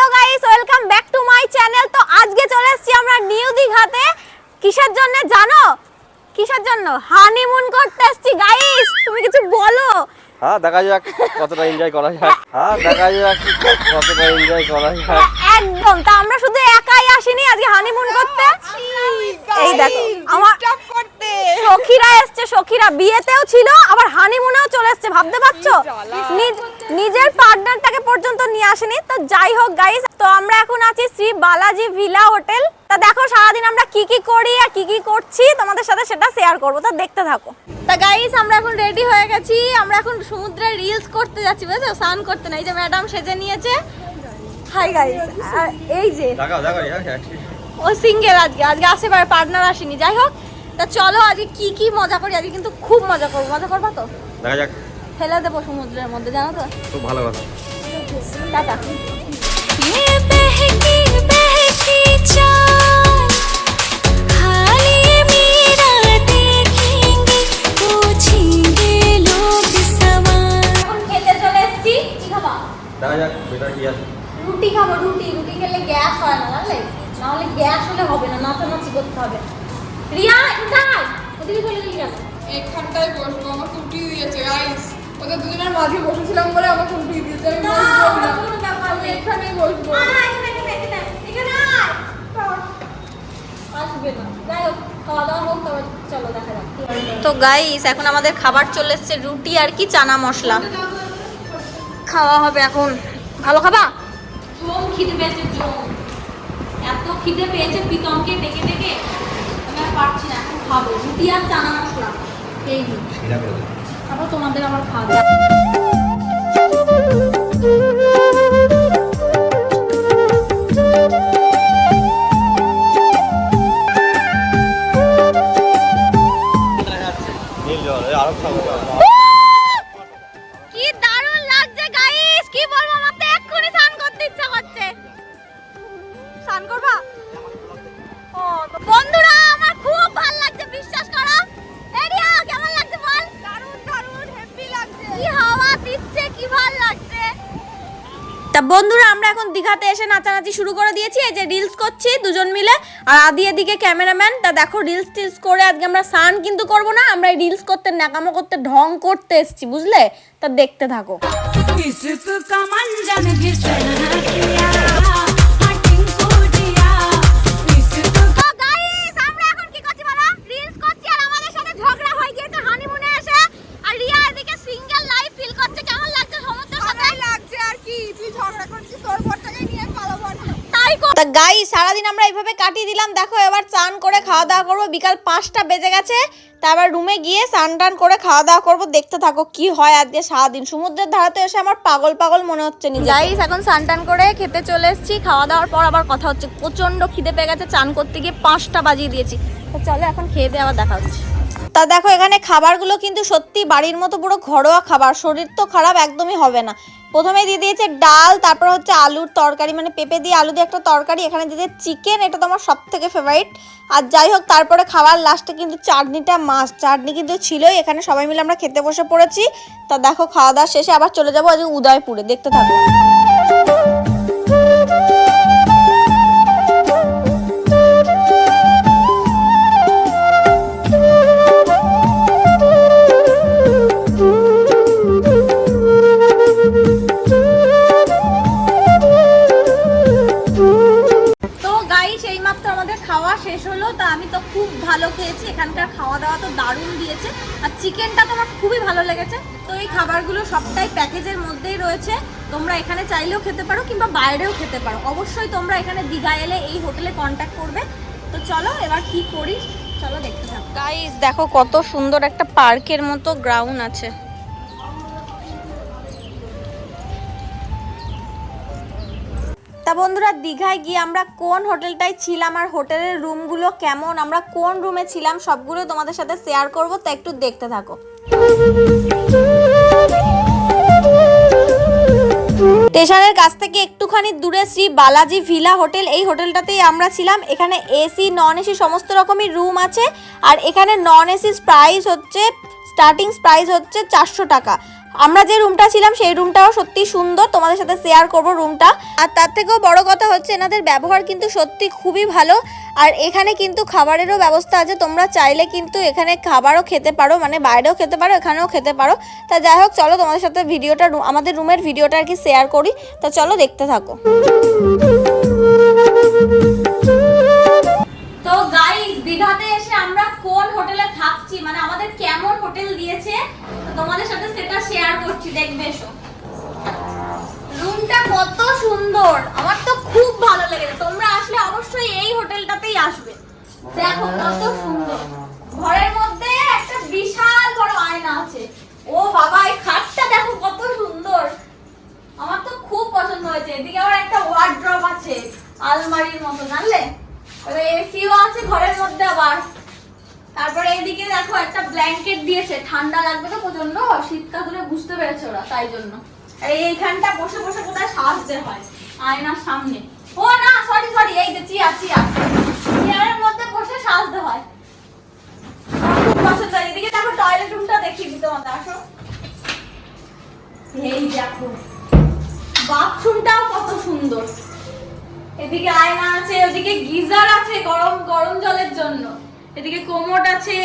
Hello guys welcome back to my channel তো আজকে চলে এসেছি আমরা নিউ দীঘাতে কিসের জন্য জানো? কিসের জন্য? হানিমুন করতে এসেছি গাইস তুমি কিছু বলো। হ্যাঁ দেখা যাক কতটা এনজয় করা যায়। হ্যাঁ দেখা যাক কতটা এনজয় করা যায়। একদম। তা আমরা শুধু একাই আসিনি আজকে হানিমুন করতে। এই দেখো আমার সখীরা এসছে সখীরা বিয়েতেও ছিল আবার হানিমুনেও চলে এসছে ভাবতে পারছ? নিজের পার্টনারটাকে পর্যন্ত নিয়ে আসেনি। তো যাই হোক গাইস তো আমরা এখন আছি শ্রী বালাজি ভিলা হোটেল। তা দেখো সারাদিন আমরা কি কি করি আর কি কি করছি তোমাদের সাথে সেটা শেয়ার করব। তো দেখতে থাকো। তা গাইস আমরা এখন রেডি হয়ে গেছি। আমরা এখন সমুদ্রে রিলস করতে যাচ্ছি বুঝেছ? স্নান করতে না এই যে ম্যাডাম সেজে নিয়েছে। হাই গাইস এই যে ও সিঙ্গেল আজকে আজকে আসে পার্টনার আসেনি। যাই হোক তা চলো আজকে কি কি মজা করি? আজকে কিন্তু খুব মজা করব। মজা করবা তো? দেখা যাক। ফেলে দেবো সমুদ্রের মধ্যে জানো তো? খুব ভালো কথা। টাটা। বসবো? আমার দিয়েছে গাইস ওদের দুজনের মাঝে বসেছিলাম বলে আমাকে উল্টি দিয়েছে আমি বসবো না। আমি এখানেই বসবো। তো গাইস এখন আমাদের খাবার চলে এসছে রুটি আর কি চানা মশলা। খাওয়া হবে এখন। ভালো খাবা? জম খিদে পেয়েছে জম। এত খিদে পেয়েছে প্রীতমকে ডেকে ডেকে। আমি আর পারছি না এখন খাব। রুটি আর চানা মশলা। এই নিন। তারপর তোমাদের আবার খাওয়া কি ভালো লাগছে? তা বন্ধুরা আমরা এখন দীঘাতে এসে নাচানাচি শুরু করে দিয়েছি। এই যে রিলস করছি দুজন মিলে। আর আদি এদিকে ক্যামেরাম্যান তা দেখো রিলস টিলস করে আজকে আমরা সান কিন্তু করব না আমরা রিলস করতে নাকামো করতে ঢং করতে এসেছি বুঝলে? তা দেখতে থাকো। সারাদিন আমরা এইভাবে কাটিয়ে দিলাম। দেখো এবার চান করে খাওয়া দাওয়া করব। বিকাল পাঁচটা বেজে গেছে। তারপর রুমে গিয়ে স্নান টান করে খাওয়া দাওয়া করব। দেখতে থাকো কি হয় আজকে সারাদিন। সমুদ্রের ধারাতে এসে আমার পাগল পাগল মনে হচ্ছে নিজে গাইস এখন স্নান টান করে খেতে চলে এসেছি। খাওয়া দাওয়ার পর আবার কথা হচ্ছে। প্রচণ্ড খিদে পেয়ে গেছে। চান করতে গিয়ে পাঁচটা বাজিয়ে দিয়েছি। তো চলো এখন খেয়ে দিয়ে আবার দেখা হচ্ছে। তা দেখো এখানে খাবারগুলো কিন্তু সত্যি বাড়ির মতো পুরো ঘরোয়া খাবার। শরীর তো খারাপ একদমই হবে না। প্রথমে দিয়ে দিয়েছে ডাল, তারপর হচ্ছে আলুর তরকারি মানে পেঁপে দিয়ে আলু দিয়ে একটা তরকারি, এখানে দিয়ে চিকেন এটা তো আমার সব থেকে ফেভারিট আর যাই হোক, তারপরে খাবার লাস্টে কিন্তু চাটনিটা মাছ চাটনি কিন্তু ছিলই, এখানে সবাই মিলে আমরা খেতে বসে পড়েছি। তা দেখো, খাওয়া দাওয়া শেষে আবার চলে যাব আজকে উদয়পুরে, দেখতে থাকো। খাবারগুলো সবটাই প্যাকেজের মধ্যেই রয়েছে। তোমরা এখানে চাইলেও খেতে পারো কিংবা বাইরেও খেতে পারো। অবশ্যই তোমরা এখানে দীঘা এলে এই হোটেলে কন্ট্যাক্ট করবে। তো চলো এবার কি করি? চলো দেখতে থাকো। গাইস দেখো কত সুন্দর একটা পার্কের মতো গ্রাউন্ড আছে। তা বন্ধুরা দীঘায় গিয়ে আমরা কোন হোটেলটায় ছিলাম আর হোটেলের রুমগুলো কেমন আমরা কোন রুমে ছিলাম সবগুলো তোমাদের সাথে শেয়ার করব তা একটু দেখতে থাকো। স্টেশনের কাছ থেকে একটুখানি দূরে শ্রী বালাজি ভিলা হোটেল। এই হোটেলটাতেই আমরা ছিলাম। এখানে এসি নন এসি সমস্ত রকমই রুম আছে। আর এখানে নন এসি প্রাইস হচ্ছে স্টার্টিং প্রাইস হচ্ছে চারশো টাকা। আমরা যে রুমটা ছিলাম, সেই রুমটাও সত্যি সুন্দর। তোমাদের সাথে শেয়ার করব রুমটা আর তার থেকেও বড় কথা হচ্ছে, এনাদের ব্যবহার কিন্তু সত্যি খুবই ভালো। আর এখানে কিন্তু খাবারেরও ব্যবস্থা আছে। তোমরা চাইলে কিন্তু এখানে খাবারও খেতে পারো মানে বাইরেও খেতে পারো, এখানেও খেতে পারো। তা যাই হোক, চলো তোমাদের সাথে ভিডিওটা আমাদের রুমের ভিডিওটা আর কি শেয়ার করি। তা চলো দেখতে থাকো। দীঘাতে এসে আমরা কোন হোটেলে থাকছি? মানে আমাদের কেমন হোটেল দিয়েছে? তোমাদের সাথে সেটা শেয়ার করছি, দেখবে এসো। রুমটা কত সুন্দর, আমার তো খুব ভালো লেগেছে। তোমরা আসলে অবশ্যই এই হোটেলটাতেই আসবে। দেখো কত সুন্দর। ঘরের মধ্যে একটা বিশাল বড় আয়না আছে। ও বাবা, এই খাটটা দেখো কত সুন্দর। আমার তো খুব পছন্দ হয়েছে। এদিকে আবার একটা ওয়ার্ড্রপ আছে, আলমারির মতো, জানলে? এসিও আছে ঘরের মধ্যে আবার। তারপরে এদিকে দেখো একটা ব্ল্যাঙ্কেট দিয়েছে। ঠান্ডা লাগবে তো প্রচণ্ড শীতকালে বুঝতে পেরেছে ওরা, তাই জন্য। আর এইখানটা বসে বসে কোথায় সাজতে হয়, আয়নার সামনে। ও না সরি সরি এই যে চেয়ার চেয়ার চেয়ারের মধ্যে বসে সাজতে হয়। এদিকে দেখো আসো। এই বাথরুমটাও কত সুন্দর। এদিকে আয়না আছে, ওদিকে গিজার আছে গরম গরম জলের জন্য। এদিকে কোমোট আছে।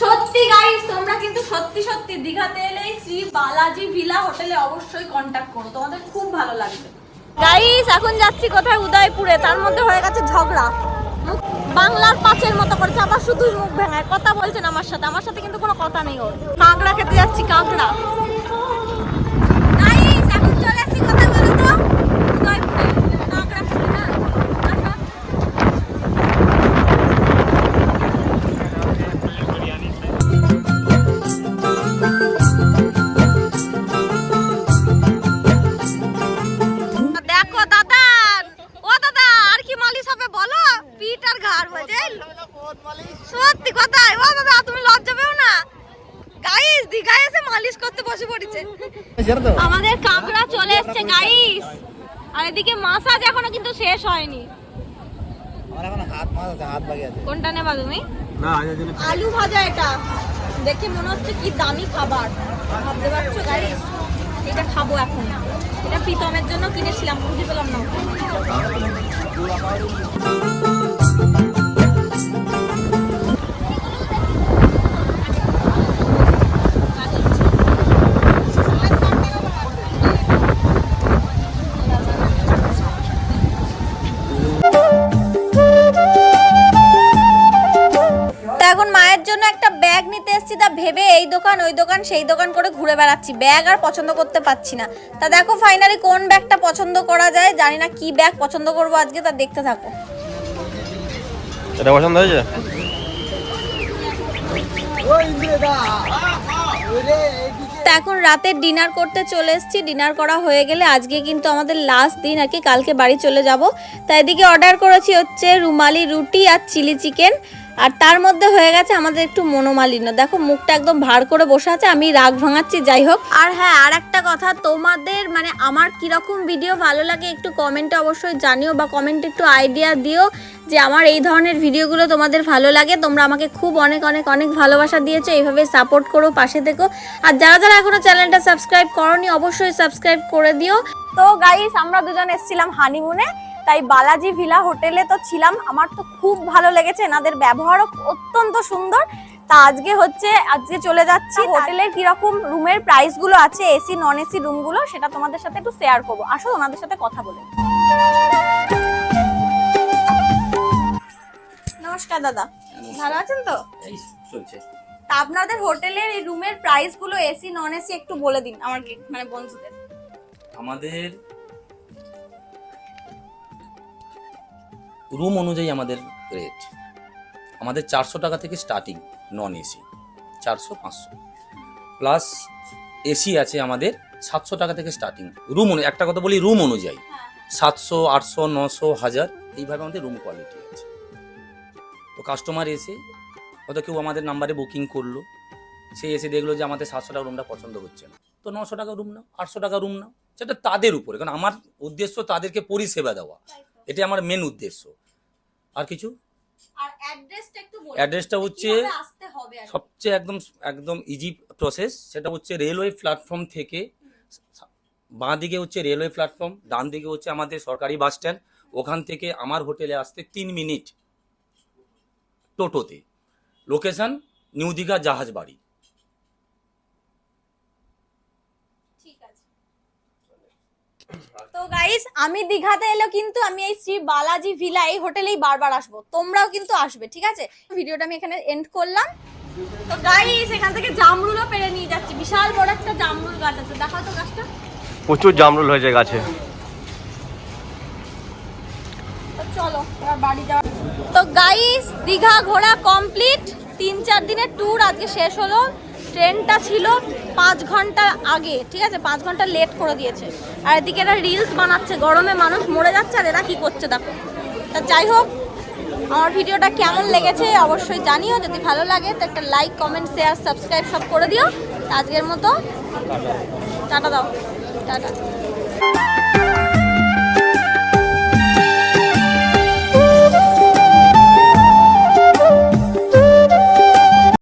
সত্যি গাইস তোমরা কিন্তু সত্যি সত্যি দীঘাতে এলে শ্রী বালাজি ভিলা হোটেলে অবশ্যই কন্টাক্ট করো। তোমাদের খুব ভালো লাগবে। গাইস এখন যাচ্ছি কোথায়? উদয়পুরে। তার মধ্যে হয়ে গেছে ঝগড়া। বাংলার পাঁচের মতো করেছে। আবার শুধুই মুখ ভেঙায়। কথা বলছেন আমার সাথে। আমার সাথে কিন্তু কোনো কথা নেই ওর। কাঁকড়া খেতে যাচ্ছি, কাঁকড়া। এদিকে মাসাজ এখনও কিন্তু শেষ হয়নি। কোনটা নেবা তুমি? আলু ভাজা এটা। দেখে মনে হচ্ছে কি দামি খাবার। ভাবতে পারছ এটা খাব এখন। এটা প্রীতমের জন্য কিনেছিলাম বুঝে পেলাম না। এই দোকান ওই দোকান সেই দোকান করে ঘুরে বেড়াচ্ছি। ব্যাগ আর পছন্দ করতে পারছি না। তা দেখো ফাইনালি কোন ব্যাগটা পছন্দ করা যায় জানি না কি ব্যাগ পছন্দ করব আজকে তা দেখতে থাকো। এটা পছন্দ হয়েছে? তা এখন রাতের ডিনার করতে চলে এসেছি। ডিনার করা হয়ে গেলে আজকে কিন্তু আমাদের লাস্ট দিন আর কি কালকে বাড়ি চলে যাব। তা এদিকে অর্ডার করেছি হচ্ছে রুমালি রুটি আর চিলি চিকেন। আর তার মধ্যে হয়ে গেছে আমাদের একটু মনোমালিন্য। দেখো মুখটা একদম ভার করে বসে আছে আমি রাগ ভাঙাচ্ছি যাই হোক। আর হ্যাঁ আর একটা কথা তোমাদের মানে আমার কীরকম ভিডিও ভালো লাগে একটু কমেন্টে অবশ্যই জানিও বা কমেন্টে একটু আইডিয়া দিও যে আমার এই ধরনের ভিডিওগুলো তোমাদের ভালো লাগে। তোমরা আমাকে খুব অনেক অনেক অনেক ভালোবাসা দিয়েছ এইভাবে সাপোর্ট করো পাশে থেকো। আর যারা যারা এখনও চ্যানেলটা সাবস্ক্রাইব করনি অবশ্যই সাবস্ক্রাইব করে দিও। তো গাইস আমরা দুজন এসেছিলাম হানিমুনে তাই বালাজি ভিলা হোটেলে তো ছিলাম। আমার তো খুব ভালো লেগেছে। এনাদের ব্যবহারও অত্যন্ত সুন্দর। তা আজকে হচ্ছে আজকে চলে যাচ্ছি। হোটেলের কীরকম রুমের প্রাইসগুলো আছে এসি নন এসি রুমগুলো সেটা তোমাদের সাথে একটু শেয়ার করব। আসো ওনাদের সাথে কথা বলে। নমস্কার দাদা। ভালো আছেন তো? চলছে। তা আপনাদের হোটেলের এই রুমের প্রাইসগুলো এসি নন এসি একটু বলে দিন আমার মানে বন্ধুদের। আমাদের রুম অনুযায়ী আমাদের রেট আমাদের চারশো টাকা থেকে স্টার্টিং নন এসি চারশো পাঁচশো। প্লাস এসি আছে আমাদের সাতশো টাকা থেকে স্টার্টিং রুম একটা কথা বলি রুম অনুযায়ী। সাতশো আটশো নশো হাজার এইভাবে আমাদের রুম কোয়ালিটি আছে। তো কাস্টমার এসে হয়তো কেউ আমাদের নাম্বারে বুকিং করল সে এসে দেখল যে আমাদের সাতশো টাকা রুমটা পছন্দ হচ্ছে না। তো নশো টাকা রুম নাও আটশো টাকা রুম নাও সেটা তাদের উপরে। কারণ আমার উদ্দেশ্য তাদেরকে পরিষেবা দেওয়া। এটা আমার মেন উদ্দেশ্য। আর কিছু? অ্যাড্রেসটা হচ্ছে? সবচেয়ে একদম একদম ইজি প্রসেস সেটা হচ্ছে রেলওয়ে প্ল্যাটফর্ম থেকে বাঁ দিকে হচ্ছে রেলওয়ে প্ল্যাটফর্ম ডান দিকে হচ্ছে আমাদের সরকারি বাস স্ট্যান্ড ওখান থেকে আমার হোটেলে আসতে তিন মিনিট টোটোতে। লোকেশান নিউ দীঘা জাহাজ বাড়ি ঠিক আছে তো গাইস আমি দীঘাতে এলো কিন্তু আমি এই শ্রী বালাজি ভিলা এই হোটেলেই বারবার আসব। তোমরাও কিন্তু আসবে ঠিক আছে? ভিডিওটা আমি এখানে এন্ড করলাম। তো গাইস এখান থেকে জামরুলও পেরে নিয়ে যাচ্ছি। বিশাল বড় একটা জামরুল গাছ আছে। দেখাও তো গাছটা। প্রচুর জামরুল হয়েছে গাছে। চলো বাড়ি যাওয়া। তো গাইস দীঘা ঘোরা কমপ্লিট তিন চার দিনের ট্যুর আজকে শেষ হলো। ট্রেনটা ছিল পাঁচ ঘণ্টা আগে, ঠিক আছে? পাঁচ ঘণ্টা লেট করে দিয়েছে। আর এদিকে এরা রিলস বানাচ্ছে, গরমে মানুষ মরে যাচ্ছে, আর এরা কী করছে দেখো। তা যাই হোক, আমার ভিডিওটা কেমন লেগেছে অবশ্যই জানিও, যদি ভালো লাগে তো একটা লাইক কমেন্ট শেয়ার সাবস্ক্রাইব সব করে দিও। আজকের মতো, টাটা দাও, টাটা।